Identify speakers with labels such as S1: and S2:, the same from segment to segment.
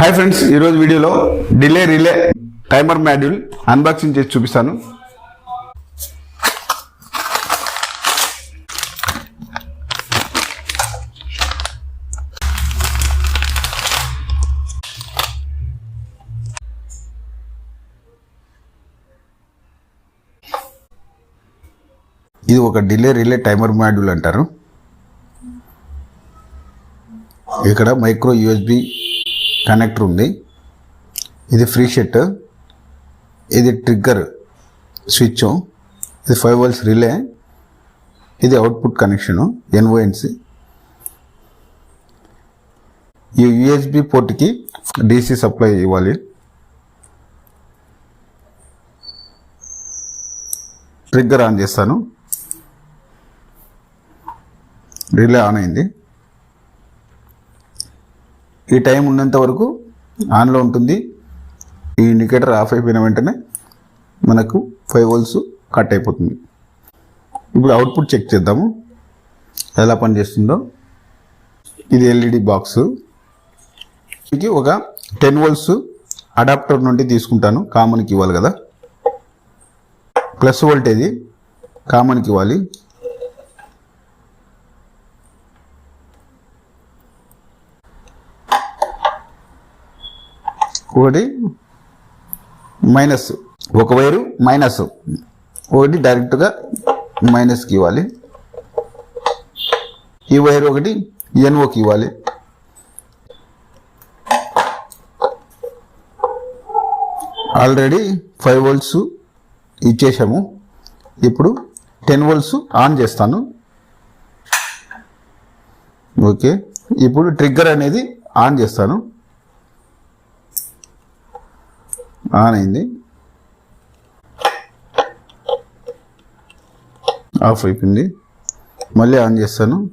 S1: Hi friends ఈరోజు వీడియోలో delay relay timer module unboxing చేసి చూపిస్తాను. ఇది ఒక డిలే రిలే టైమర్ మాడ్యూల్ అంటారు. ఇక్కడ మైక్రో యూఎస్బి కనెక్టర్ ఉంది. ఇది ఫ్రీ షెట్. ఇది ట్రిగ్గర్ స్విచ్. ఇది ఫైవ్ వల్స్ రిలే. ఇది అవుట్పుట్ కనెక్షను ఎన్ఓఎన్సి ఈ యూఎస్బి పోర్ట్కి డీసీ సప్లై ఇవ్వాలి. ట్రిగ్గర్ ఆన్ చేస్తాను. రిలే ఆన్ అయింది. ఈ టైం ఉన్నంత వరకు ఆన్లో ఉంటుంది. ఈ ఇండికేటర్ ఆఫ్ అయిపోయిన వెంటనే మనకు ఫైవ్ వోల్స్ కట్ అయిపోతుంది. ఇప్పుడు అవుట్పుట్ చెక్ చేద్దాము. ఎలా పనిచేస్తుందో. ఇది ఎల్ఈడి బాక్స్. ఇది ఒక టెన్ వోల్స్ అడాప్టర్ నుండి తీసుకుంటాను. కామన్కి ఇవ్వాలి కదా. ప్లస్ వోల్టేజ్ కామన్కి ఇవ్వాలి. ఒకటి మైనస్ ఒక వైరు మైనస్ ఒకటి డైరెక్ట్గా మైనస్కి ఇవ్వాలి. ఈ వైర్ ఒకటి ఎన్ఓకి ఇవ్వాలి. ఆల్రెడీ ఫైవ్ వోల్ట్స్ ఇచ్చేసాము. ఇప్పుడు టెన్ వోల్ట్స్ ఆన్ చేస్తాను. ఓకే. ఇప్పుడు ట్రిగ్గర్ అనేది ఆన్ చేస్తాను. ఆన్ అయింది. ఆఫ్ అయిపోయింది. మళ్ళీ ఆన్ చేస్తాను.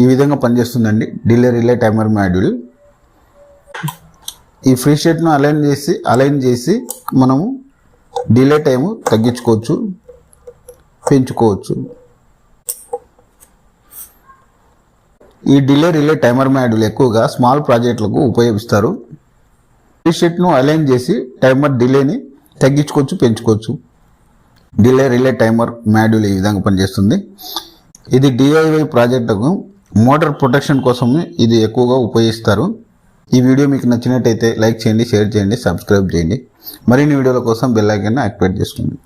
S1: ఈ విధంగా పనిచేస్తుందండి. Delay relay timer module. ఈ ఫ్రీ షేట్ను అలైన్ చేసి అలైన్ చేసి మనము డిలే టైము తగ్గించుకోవచ్చు పెంచుకోవచ్చు. ఈ డిలే రిలే టైమర్ మ్యాడ్లు ఎక్కువగా స్మాల్ ప్రాజెక్టులకు ఉపయోగిస్తారు. ఈ షీట్ను అలైన్ చేసి టైమర్ డిలేని తగ్గించుకోవచ్చు పెంచుకోవచ్చు. డిలే రిలే టైమర్ మాడ్యూల్ ఈ విధంగా పనిచేస్తుంది. ఇది డిఐవై ప్రాజెక్టుకు మోటార్ ప్రొటెక్షన్ కోసం ఇది ఎక్కువగా ఉపయోగిస్తారు. ఈ వీడియో మీకు నచ్చినట్టయితే లైక్ చేయండి షేర్ చేయండి సబ్స్క్రైబ్ చేయండి. మరిన్ని వీడియోల కోసం బెల్ ఐకాన్ యాక్టివేట్ చేసుకోండి.